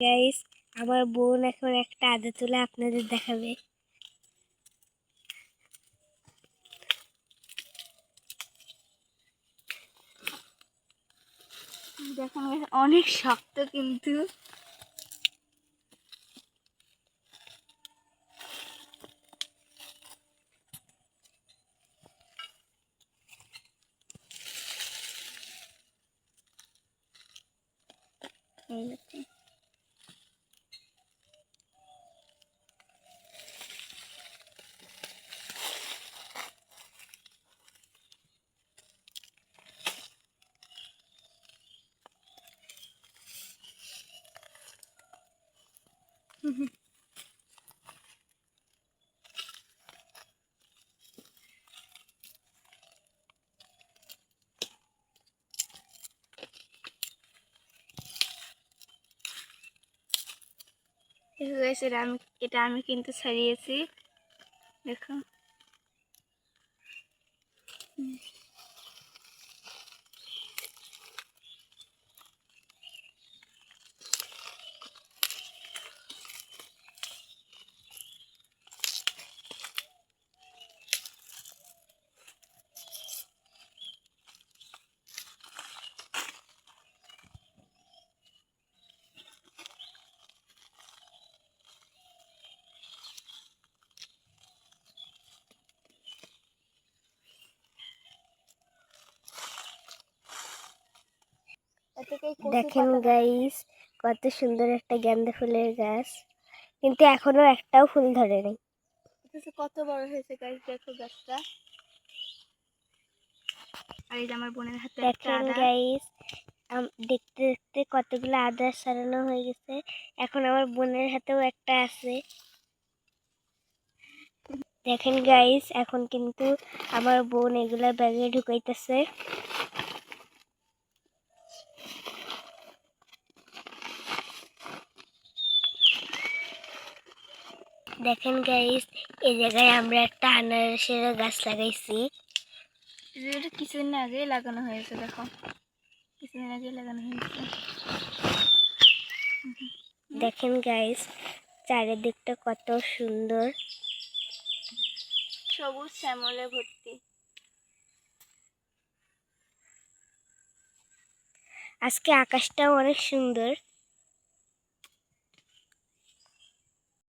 Guys আমার বোন এখন একটা আদা তুলে আপনাদের দেখাবে। অনেক শক্ত কিন্তু। এই দেখো guys, এটা আমি এটা আমি কিন্তু ছাড়িয়েছি। দেখো দেখেন গাইস কত সুন্দর একটা গেন্দা ফুলের গাছ। কিন্তু এখনও একটাও ফুল ধরেনি কত বড় হয়েছে গাছ দেখো গাছটা। আর এই আমার বোনের হাতে দেখেন গাইস দেখতে দেখতে কতগুলো আদা সারানো হয়ে গেছে। এখন আমার বোনের হাতেও একটা আছে। দেখেন গাইস এখন কিন্তু আমার বোন এগুলা ব্যাগে ঢুকাইতেছে। দেখেন গাইস এই জায়গায় আমরা একটা আনারসের গাছ লাগাইছি। এটা কিছুদিন আগে লাগানো হয়েছে দেখো। কিছুদিন আগে লাগানো হয়েছে। দেখেন গাইস চারিদিকটা কত সুন্দর। সবুজ শ্যামলে ভর্তি। আজকে আকাশটাও অনেক সুন্দর।